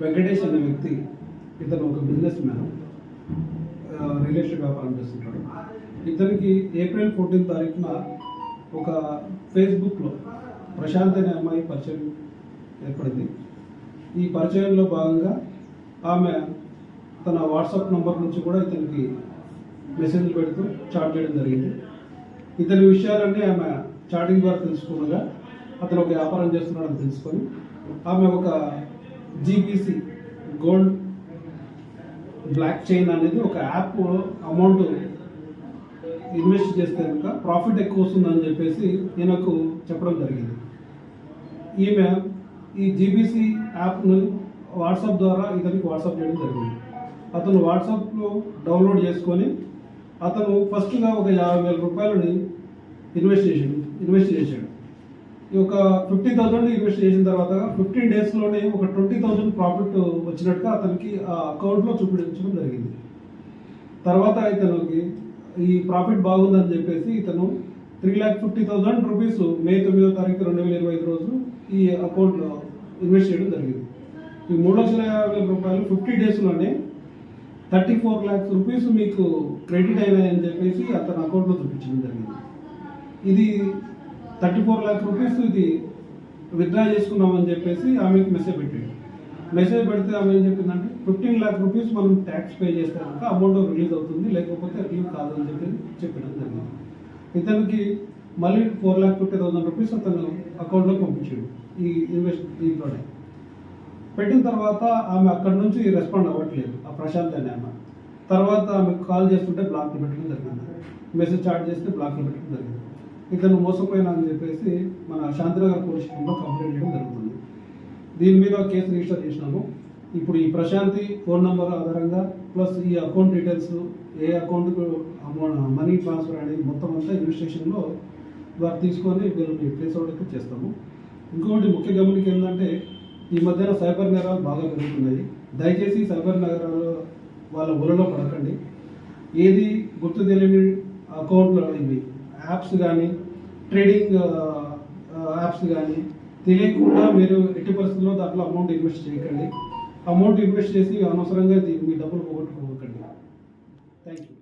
వెంకటేష్ అనే వ్యక్తి ఇతను ఒక బిజినెస్ మ్యాన్. రియల్ ఎస్టేట్ వ్యాపారం చేస్తుంటాడు. ఇతనికి ఏప్రిల్ ఫోర్టీన్ తారీఖున ఒక ఫేస్బుక్లో ప్రశాంత్ అనే అమ్మాయి పరిచయం ఏర్పడింది. ఈ పరిచయంలో భాగంగా ఆమె తన వాట్సాప్ నంబర్ నుంచి కూడా ఇతనికి మెసేజ్లు పెడుతూ చాట్ చేయడం జరిగింది. ఇతని విషయాలన్నీ ఆమె చాటింగ్ ద్వారా తెలుసుకున్నగా అతను ఒక వ్యాపారం చేస్తున్నాడని తెలుసుకొని ఆమె ఒక జీబీసీ గోల్డ్ బ్లాక్ చైన్ అనేది ఒక యాప్ అమౌంట్ ఇన్వెస్ట్ చేస్తే కనుక ప్రాఫిట్ ఎక్కువ వస్తుందని చెప్పేసి ఈయనకు చెప్పడం జరిగింది. ఈమె ఈ జీబీసీ యాప్ను వాట్సాప్ ద్వారా ఇతనికి వాట్సాప్ చేయడం జరిగింది. అతను వాట్సాప్లో డౌన్లోడ్ చేసుకొని అతను ఫస్ట్గా ఒక యాభై వేల రూపాయలని ఇన్వెస్ట్ చేసాడు ఇన్వెస్ట్ చేశాడు. ఈ ఒక ఫిఫ్టీ థౌసండ్ ఇన్వెస్ట్ చేసిన తర్వాత ఫిఫ్టీన్ డేస్లోనే ఒక ట్వంటీ థౌసండ్ ప్రాఫిట్ వచ్చినట్టుగా అతనికి ఆ అకౌంట్లో చూపించడం జరిగింది. తర్వాత ఇతనికి ఈ ప్రాఫిట్ బాగుందని చెప్పేసి ఇతను three lakh fifty thousand rupees May తొమ్మిదో తారీఖు రెండు వేల ఇరవై ఐదు రోజు ఈ అకౌంట్లో ఇన్వెస్ట్ చేయడం జరిగింది. ఈ మూడు లక్షల యాభై వేల రూపాయలు ఫిఫ్టీ డేస్లోనే థర్టీ ఫోర్ ల్యాక్స్ రూపీస్ మీకు క్రెడిట్ అయినాయని చెప్పేసి అతని అకౌంట్లో చూపించడం జరిగింది. ఇది థర్టీ ఫోర్ ల్యాక్ రూపీస్ ఇది విత్డ్రా చేసుకున్నామని చెప్పేసి ఆమెకి మెసేజ్ పెట్టాడు మెసేజ్ పెడితే ఆమె ఏం చెప్పిందంటే ఫిఫ్టీన్ ల్యాక్ రూపీస్ మనం ట్యాక్స్ పే చేస్తే కనుక అమౌంట్ రిలీజ్ అవుతుంది లేకపోతే రిలీజ్ కాదని చెప్పి చెప్పడం జరిగింది. ఇతనికి మళ్ళీ four lakh fifty thousand rupees అతను అకౌంట్లో పంపించాడు ఈ ఇన్వెస్ట్ దీంట్లోనే పెట్టిన తర్వాత ఆమె అక్కడి నుంచి రెస్పాండ్ అవ్వట్లేదు ఆ ప్రశాంత్ అనే ఆమె. తర్వాత ఆమెకు కాల్ చేస్తుంటే బ్లాక్లో పెట్టడం జరిగింది మెసేజ్ చాట్ చేస్తే బ్లాక్లో పెట్టడం జరిగింది. ఇతను మోసపోయినా అని చెప్పేసి మన శాంతినగర్ పోలీస్ స్టేషన్లో కంప్లైంట్ చేయడం జరుగుతుంది. దీని మీద కేసు రిజిస్టర్ చేసినాము. ఇప్పుడు ఈ ప్రశాంతి ఫోన్ నంబర్ ఆధారంగా ప్లస్ ఈ అకౌంట్ డీటెయిల్స్ ఏ అకౌంట్కు అమౌంట్ మనీ ట్రాన్స్ఫర్ అనేది మొత్తం అంతా ఇన్వెస్టిగేషన్లో వారు తీసుకొని వీళ్ళని ట్రేస్ అవుట్ అయితే చేస్తాము. ఇంకొకటి ముఖ్య గమనిక ఏంటంటే ఈ మధ్యన సైబర్ నేరాలు బాగా పెరుగుతున్నాయి. దయచేసి సైబర్ నగరాలు వాళ్ళ ఊళ్ళలో పడకండి. ఏది గుర్తు తెలియని అకౌంట్లో ఇవి యాప్స్ కానీ ట్రేడింగ్ యాప్స్ కానీ తెలియకుండా మీరు ఎట్టి పరిస్థితుల్లో దాంట్లో అమౌంట్ ఇన్వెస్ట్ చేయకండి. అమౌంట్ ఇన్వెస్ట్ చేసి అనవసరంగా మీ డబ్బులు పోగొట్టుకోకండి. Thank you